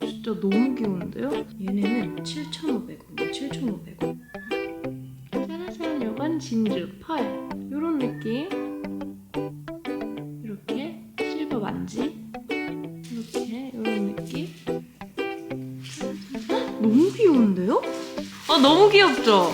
진짜 너무 귀여운데요? 얘네는 7,500원이에요. 7,500원. 짜라잔, 요건 진주, 펄. 요런 느낌. 이렇게 실버 반지. 이렇게 요런 느낌. 헉, 너무 귀여운데요? 아, 너무 귀엽죠?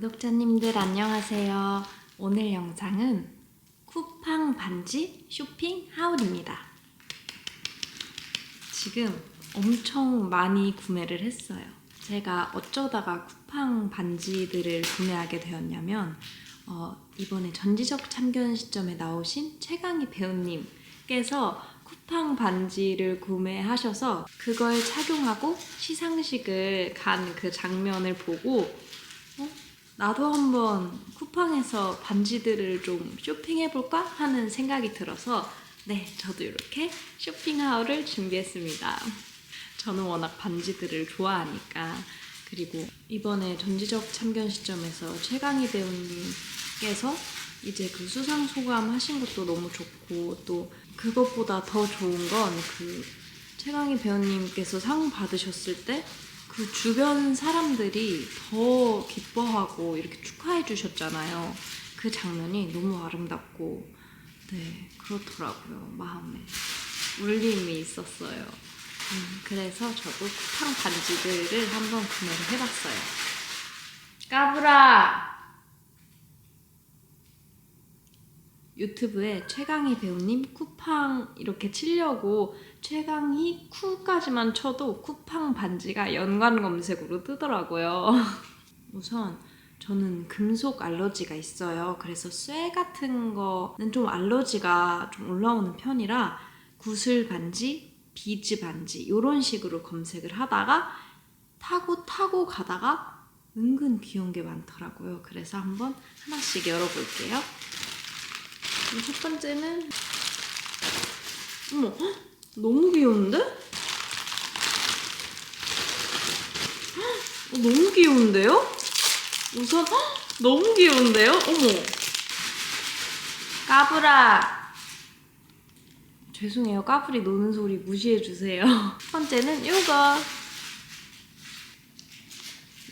구독자님들 안녕하세요. 오늘 영상은 쿠팡 반지 쇼핑 하울입니다. 지금 엄청 많이 구매를 했어요. 제가 어쩌다가 쿠팡 반지들을 구매하게 되었냐면 어, 이번에 전지적 참견 시점에 나오신 최강희 배우님께서 쿠팡 반지를 구매하셔서 그걸 착용하고 시상식을 간 그 장면을 보고 어? 나도 한번 쿠팡에서 반지들을 좀 쇼핑해볼까 하는 생각이 들어서 네, 저도 이렇게 쇼핑하울을 준비했습니다. 저는 워낙 반지들을 좋아하니까 그리고 이번에 전지적 참견 시점에서 최강희 배우님께서 이제 그 수상 소감 하신 것도 너무 좋고 또 그것보다 더 좋은 건 그 최강희 배우님께서 상 받으셨을 때 그 주변 사람들이 더 기뻐하고 이렇게 축하해 주셨잖아요. 그 장면이 너무 아름답고 네 그렇더라고요 마음에 울림이 있었어요. 음, 그래서 저도 쿠팡 반지들을 한번 구매를 해봤어요. 까불아! 유튜브에 최강희 배우님 쿠팡 이렇게 치려고 최강희 쿠까지만 쳐도 쿠팡 반지가 연관 검색으로 뜨더라고요. 우선 저는 금속 알러지가 있어요. 그래서 쇠 같은 거는 좀 알러지가 좀 올라오는 편이라 구슬 반지, 비즈 반지 이런 식으로 검색을 하다가 타고 타고 가다가 은근 귀여운 게 많더라고요. 그래서 한번 하나씩 열어볼게요. 음, 첫 번째는? 어머 헉, 너무 귀여운데? 헉, 어, 너무 귀여운데요? 우선 헉, 너무 귀여운데요? 어머. 까불아. 죄송해요. 까불이 노는 소리 무시해 주세요. 첫 번째는 요거.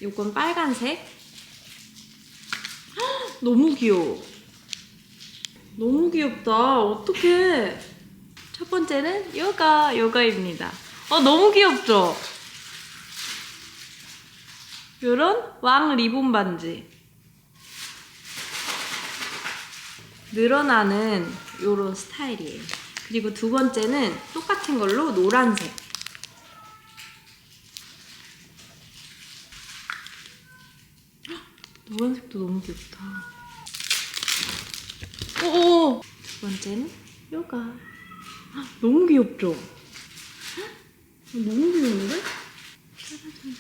요건 빨간색. 헉, 너무 귀여워 너무 귀엽다. 어떡해. 첫 번째는 요가, 요가입니다. 어, 너무 귀엽죠? 요런 왕 리본 반지. 늘어나는 요런 스타일이에요. 그리고 두 번째는 똑같은 걸로 노란색. 헉, 노란색도 너무 귀엽다. 오! 두 번째는 요가. 헉, 너무 귀엽죠? 헉, 너무 귀여운데?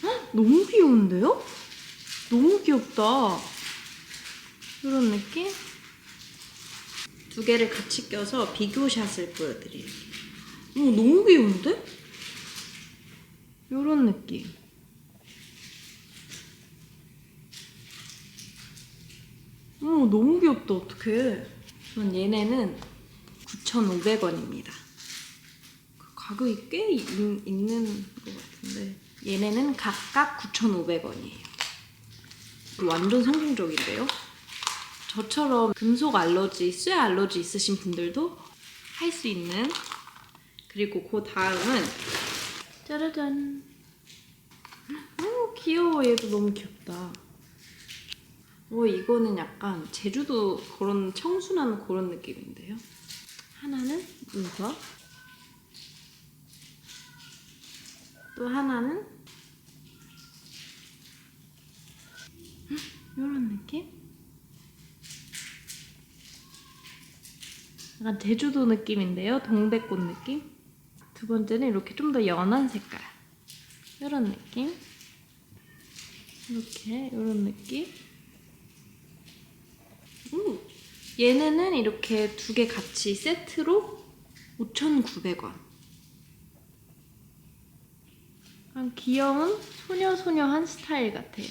헉, 너무 귀여운데요? 너무 귀엽다. 이런 느낌? 두 개를 같이 껴서 비교샷을 보여드릴게요. 오, 너무 귀여운데? 이런 느낌. 오, 너무 귀엽다. 어떡해. 전 얘네는 9,500원입니다. 가격이 꽤 있, 있는 것 같은데 얘네는 각각 9,500원이에요. 완전 성공적인데요? 저처럼 금속 알러지, 쇠 알러지 있으신 분들도 할 수 있는 그리고 그 다음은 짜라잔 오 귀여워 얘도 너무 귀엽다 어, 이거는 약간 제주도 그런 청순한 그런 느낌인데요. 하나는 이거. 또 하나는 이런 느낌? 약간 제주도 느낌인데요. 동백꽃 느낌. 두 번째는 이렇게 좀 더 연한 색깔. 이런 느낌. 이렇게 이런 느낌. 음, 얘네는 이렇게 두 개 같이 세트로 5,900원. 약간 귀여운 소녀소녀한 스타일 같아요.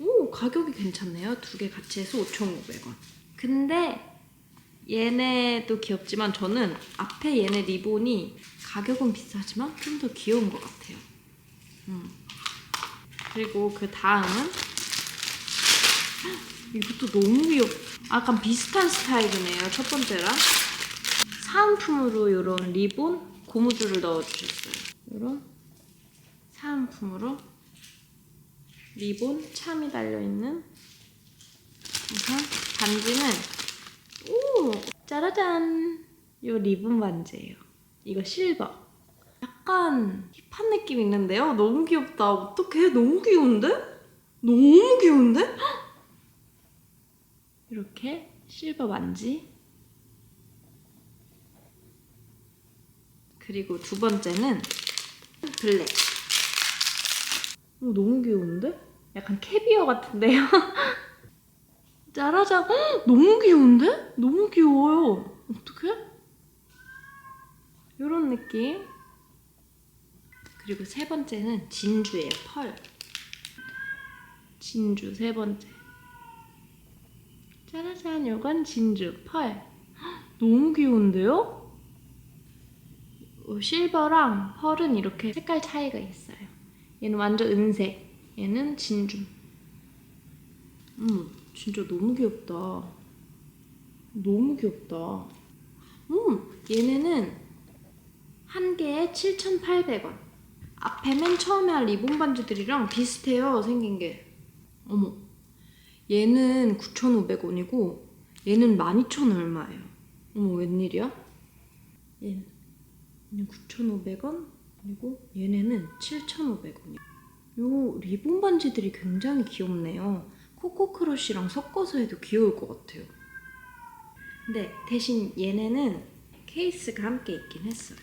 오 가격이 괜찮네요. 두 개 같이 해서 5,500원. 근데 얘네도 귀엽지만 저는 앞에 얘네 리본이 가격은 비싸지만 좀 더 귀여운 것 같아요. 음. 그리고 그 다음은 이것도 너무 귀엽. 약간 비슷한 스타일이네요. 첫 번째랑 사은품으로 이런 리본 고무줄을 넣어주셨어요. 이런 사은품으로 리본 참이 달려 있는 우선 반지는 오 짜라잔 요 리본 반지예요. 이거 실버. 약간 힙한 느낌 있는데요. 너무 귀엽다. 어떡해? 너무 귀여운데? 너무 귀여운데? 헉! 이렇게 실버 반지. 그리고 두 번째는 블랙. 오, 너무 귀여운데? 약간 캐비어 같은데요? 짜라잔. 헉! 너무 귀여운데? 너무 귀여워요. 어떡해? 이런 느낌. 그리고 세 번째는 진주예요. 펄. 진주 세 번째. 짜라잔, 요건 진주 펄. 헉, 너무 귀여운데요? 어, 실버랑 펄은 이렇게 색깔 차이가 있어요. 얘는 완전 은색, 얘는 진주. 음, 진짜 너무 귀엽다. 너무 귀엽다. 음, 얘네는 한 개에 7,800원. 앞에 맨 처음에 한 리본 반지들이랑 비슷해요, 생긴 게. 어머. 얘는 9,500원이고, 얘는 12,000원 얼마예요. 어머, 웬일이야? 얘는, 얘는 9,500원, 그리고 얘네는 7,500원이요. 요 리본 반지들이 굉장히 귀엽네요. 코코크러쉬랑 섞어서 해도 귀여울 것 같아요. 근데 대신 얘네는 케이스가 함께 있긴 했어요.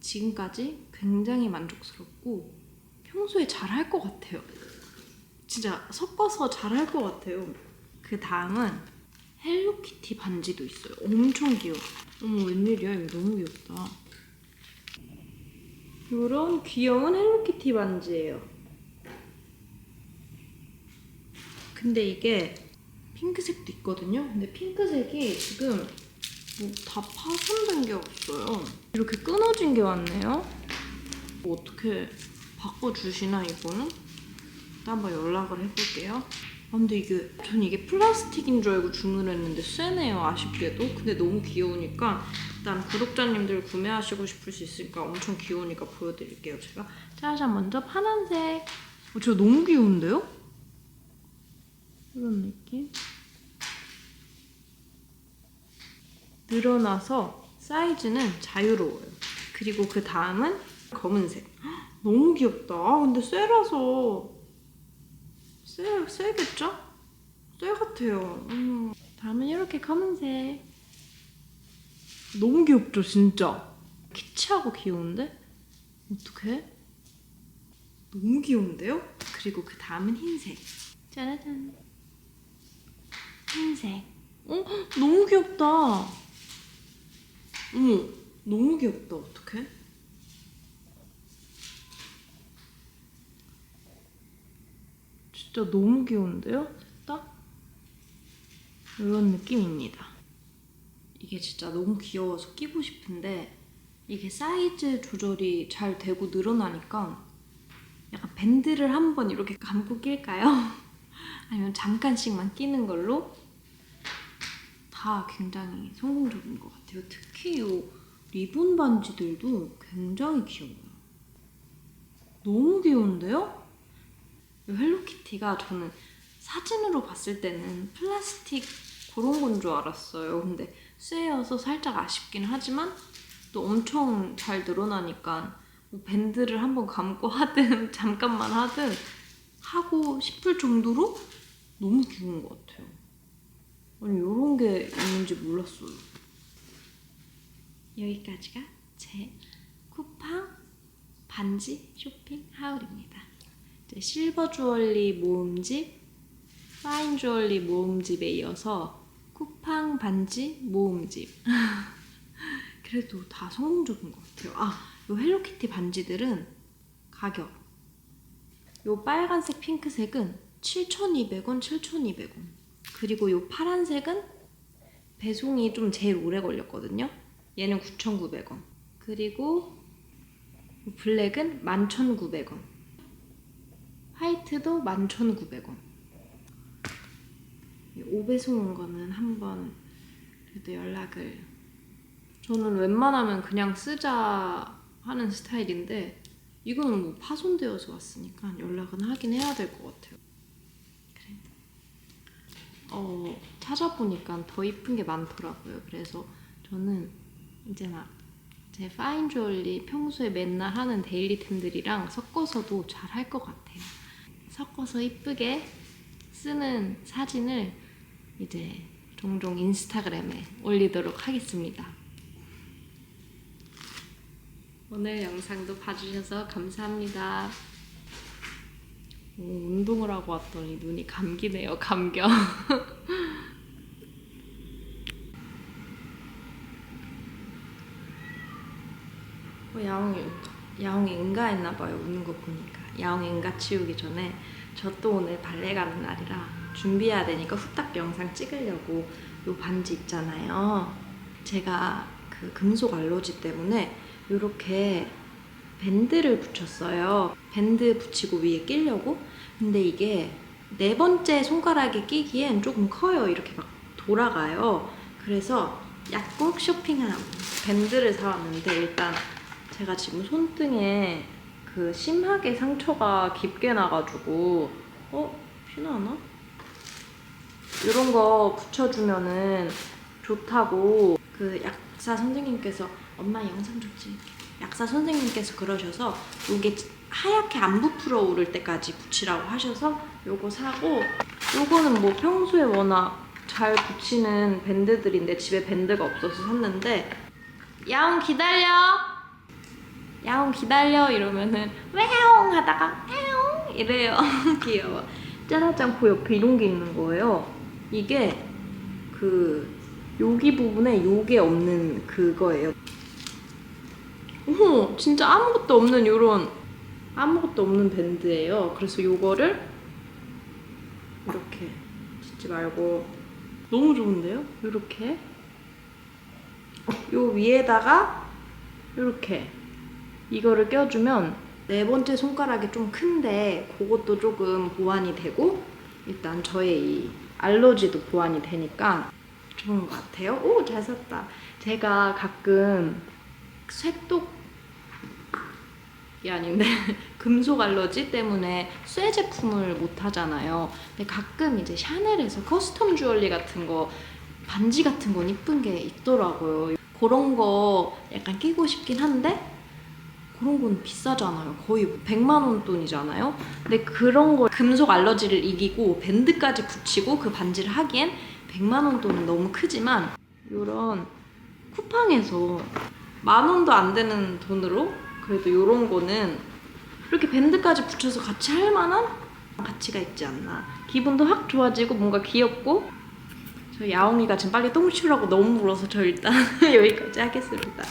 지금까지 굉장히 만족스럽고 평소에 잘 할 것 같아요. 진짜 섞어서 잘할 것 같아요. 그 다음은 헬로키티 반지도 있어요. 엄청 귀여워. 어머 웬일이야 이거 너무 귀엽다. 이런 귀여운 헬로키티 반지예요. 근데 이게 핑크색도 있거든요. 근데 핑크색이 지금 뭐 다 파손된 게 없어요. 이렇게 끊어진 게 왔네요. 뭐 어떻게 바꿔주시나 이거는? 한번 연락을 해볼게요. 아, 근데 이게 전 이게 플라스틱인 줄 알고 주문했는데 쇠네요 아쉽게도. 근데 너무 귀여우니까 일단 구독자님들 구매하시고 싶을 수 있으니까 엄청 귀여우니까 보여드릴게요 제가. 짜잔 먼저 파란색. 어, 저 너무 귀여운데요? 이런 느낌. 늘어나서 사이즈는 자유로워요. 그리고 그 다음은 검은색. 헉, 너무 귀엽다. 아, 근데 쇠라서 쇠, 쇠겠죠? 쇠 같아요. 음. 다음은 이렇게 검은색. 너무 귀엽죠, 진짜. 키치하고 귀여운데? 어떡해? 너무 귀여운데요? 그리고 그 다음은 흰색. 짜라잔. 흰색. 어? 너무 귀엽다. 어머, 너무 귀엽다. 어떡해? 진짜 너무 귀여운데요? 딱 이런 느낌입니다. 이게 진짜 너무 귀여워서 끼고 싶은데 이게 사이즈 조절이 잘 되고 늘어나니까 약간 밴드를 한번 이렇게 감고 낄까요? 아니면 잠깐씩만 끼는 걸로 다 굉장히 성공적인 것 같아요. 특히 이 리본 반지들도 굉장히 귀여워요. 너무 귀여운데요? 이 헬로키티가 저는 사진으로 봤을 때는 플라스틱 그런 건 줄 알았어요. 근데 쇠여서 살짝 아쉽긴 하지만 또 엄청 잘 늘어나니까 뭐 밴드를 한번 감고 하든 잠깐만 하든 하고 싶을 정도로 너무 귀여운 것 같아요. 아니 이런 게 있는지 몰랐어요. 여기까지가 제 쿠팡 반지 쇼핑 하울입니다. 이제 실버 주얼리 모음집, 파인 주얼리 모음집에 이어서 쿠팡 반지 모음집. 그래도 다 성공적인 것 같아요. 아, 요 헬로키티 반지들은 가격. 요 빨간색, 핑크색은 7,200원, 7,200원. 그리고 이 파란색은 배송이 좀 제일 오래 걸렸거든요. 얘는 9,900원. 그리고 이 블랙은 11,900원. 화이트도 11,900원. 5배송 온 거는 한번 그래도 연락을 저는 웬만하면 그냥 쓰자 하는 스타일인데 이거는 뭐 파손되어서 왔으니까 연락은 하긴 해야 될 것 같아요. 그래. 어 찾아보니까 더 이쁜 게 많더라고요. 그래서 저는 이제 막 제 파인 주얼리 평소에 맨날 하는 데일리템들이랑 섞어서도 잘 할 것 같아요. 섞어서 이쁘게 쓰는 사진을 이제 종종 인스타그램에 올리도록 하겠습니다. 오늘 영상도 봐주셔서 감사합니다. 오, 운동을 하고 왔더니 눈이 감기네요, 감겨. 어, 야옹이, 야옹이 응가했나 봐요, 우는 거 보니까. 야옹이 응가 치우기 전에 저 또 오늘 발레 가는 날이라 준비해야 되니까 후딱 영상 찍으려고 요 반지 있잖아요. 제가 그 금속 알러지 때문에 이렇게 밴드를 붙였어요. 밴드 붙이고 위에 끼려고. 근데 이게 네 번째 손가락에 끼기엔 조금 커요. 이렇게 막 돌아가요. 그래서 약국 쇼핑하고 밴드를 사왔는데 일단 제가 지금 손등에 그 심하게 상처가 깊게 나가지고 어? 피나나? 이런 거 붙여주면은 좋다고 그 약사 선생님께서 엄마 영상 좋지? 약사 선생님께서 그러셔서 이게 하얗게 안 부풀어 오를 때까지 붙이라고 하셔서 요거 사고 요거는 뭐 평소에 워낙 잘 붙이는 밴드들인데 집에 밴드가 없어서 샀는데 야옹 기다려 야옹 기다려 이러면은 왜옹 하다가 에옹 이래요. 귀여워. 짜라짱포 옆에 이런 게 있는 거예요. 이게 그 여기 부분에 요게 없는 그거예요. 어머 진짜 아무것도 없는 요런 아무것도 없는 밴드예요. 그래서 요거를 이렇게 짓지 말고 너무 좋은데요? 이렇게. 요 위에다가 이렇게 이거를 껴주면 네 번째 손가락이 좀 큰데 그것도 조금 보완이 되고 일단 저의 이 알러지도 보완이 되니까 좋은 것 같아요. 오, 잘 샀다. 제가 가끔 쇠독이 아닌데 금속 알러지 때문에 쇠 제품을 못 하잖아요. 근데 가끔 이제 샤넬에서 커스텀 주얼리 같은 거 반지 같은 건 이쁜 게 있더라고요. 그런 거 약간 끼고 싶긴 한데 그런 건 비싸잖아요. 거의 100만 원 돈이잖아요. 근데 그런 거 금속 알러지를 이기고 밴드까지 붙이고 그 반지를 하기엔 100만 원 돈은 너무 크지만 이런 쿠팡에서 만 원도 안 되는 돈으로 그래도 이런 거는 이렇게 밴드까지 붙여서 같이 할 만한 가치가 있지 않나. 기분도 확 좋아지고 뭔가 귀엽고 저 야옹이가 지금 빨리 똥 치우라고 너무 울어서 저 일단 여기까지 하겠습니다.